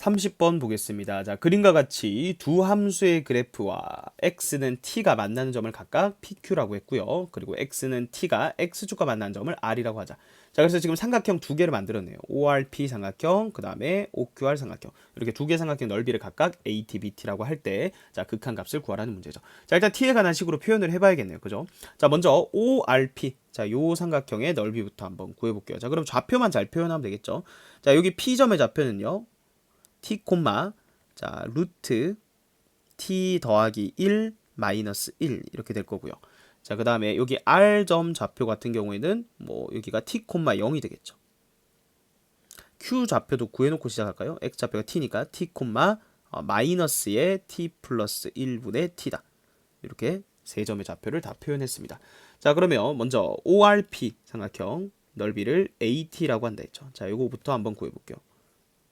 30번 보겠습니다. 자, 그림과 같이 두 함수의 그래프와 x는 t가 만나는 점을 각각 pq라고 했고요. 그리고 x는 t가 x축과 만나는 점을 r이라고 하자. 자, 그래서 지금 삼각형 두 개를 만들었네요. ORP 삼각형, 그 다음에 OQR 삼각형. 이렇게 두 개 삼각형 넓이를 각각 AT, BT라고 할 때, 자, 극한 값을 구하라는 문제죠. 자, 일단 t에 관한 식으로 표현을 해 봐야겠네요. 그죠? 자, 먼저 ORP. 자, 요 삼각형의 넓이부터 한번 구해 볼게요. 자, 그럼 좌표만 잘 표현하면 되겠죠? 자, 여기 P점의 좌표는요. T 콤마 자 루트 t 더하기 1 마이너스 1 이렇게 될 거고요. 자, 그 다음에 여기 r점 좌표 같은 경우에는 뭐 여기가 t 콤마 0이 되겠죠. q 좌표도 구해놓고 시작할까요? x 좌표가 t니까 t 어, 마이너스의 t 플러스 1분의 t다. 이렇게 세 점의 좌표를 다 표현했습니다. 자, 그러면 먼저 ORP 삼각형 넓이를 AT라고 한다 했죠. 자, 요거부터 한번 구해볼게요.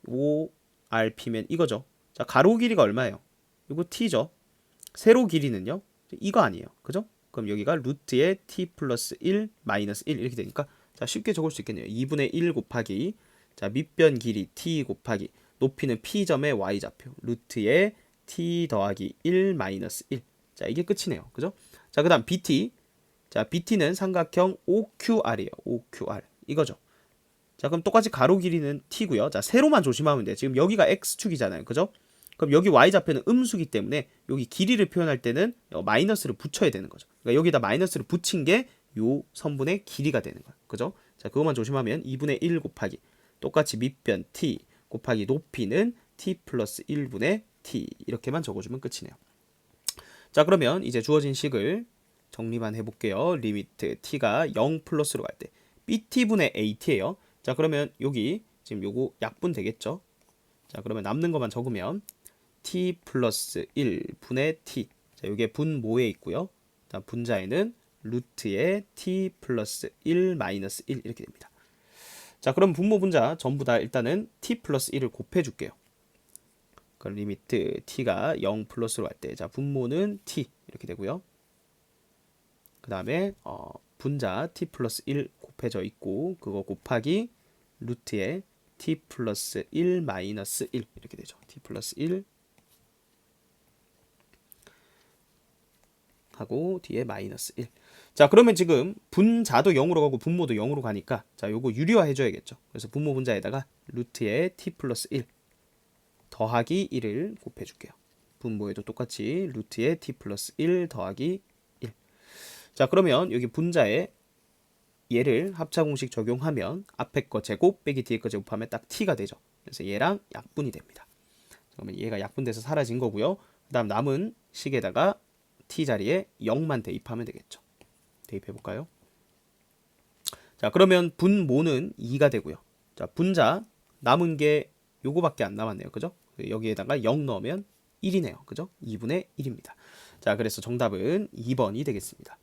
O RP면 이거죠. 자, 가로 길이가 얼마예요? 이거 T죠. 세로 길이는요? 이거 아니에요. 그죠? 그럼 여기가 루트의 T 플러스 1 마이너스 1 이렇게 되니까 자, 쉽게 적을 수 있겠네요. 2분의 1 곱하기 자, 밑변 길이 T 곱하기 높이는 P점의 Y좌표 루트의 T 더하기 1 마이너스 1 자, 이게 끝이네요. 그죠? 자, 그 다음 BT 자, BT는 삼각형 OQR이에요. OQR 이거죠. 자, 그럼 똑같이 가로 길이는 t고요. 자, 세로만 조심하면 돼. 지금 여기가 x축이잖아요. 그죠? 그럼 여기 y좌표는 음수기 때문에 여기 길이를 표현할 때는 어, 마이너스를 붙여야 되는 거죠. 그러니까 여기다 마이너스를 붙인 게 요 선분의 길이가 되는 거예요. 그죠? 자, 그것만 조심하면 2분의 1 곱하기 똑같이 밑변 t 곱하기 높이는 t 플러스 1분의 t 이렇게만 적어주면 끝이네요. 자, 그러면 이제 주어진 식을 정리만 해볼게요. 리미트 t가 0 플러스로 갈 때 bt분의 at예요. 자 그러면 여기 지금 요거 약분 되겠죠? 자 그러면 남는 것만 적으면 t 플러스 1 분의 t 자 요게 분모에 있고요. 자 분자에는 루트의 t 플러스 1 마이너스 1 이렇게 됩니다. 자 그럼 분모 분자 전부 다 일단은 t 플러스 1을 곱해 줄게요. 그 리미트 t가 0 플러스로 갈때자 분모는 t 이렇게 되고요. 그 다음에 어, 분자 t 플러스 1 곱해져 있고 그거 곱하기 루트에 t 플러스 1 마이너스 1 이렇게 되죠. t 플러스 1 하고 뒤에 마이너스 1. 자, 그러면 지금 분자도 0으로 가고 분모도 0으로 가니까 자, 요거 유리화 해 줘야겠죠. 그래서 분모 분자에다가 루트에 t 플러스 1 더하기 1을 곱해 줄게요. 분모에도 똑같이 루트에 t 플러스 1 더하기 1. 자, 그러면 여기 분자에 얘를 합차 공식 적용하면 앞에 거 제곱 빼기 뒤에 거 제곱하면 딱 t가 되죠. 그래서 얘랑 약분이 됩니다. 그러면 얘가 약분돼서 사라진 거고요. 그다음 남은 식에다가 t 자리에 0만 대입하면 되겠죠. 대입해 볼까요? 자, 그러면 분모는 2가 되고요. 자, 분자 남은 게 요거밖에 안 남았네요. 그죠? 여기에다가 0 넣으면 1이네요. 그죠? 2분의 1입니다. 자, 그래서 정답은 2번이 되겠습니다.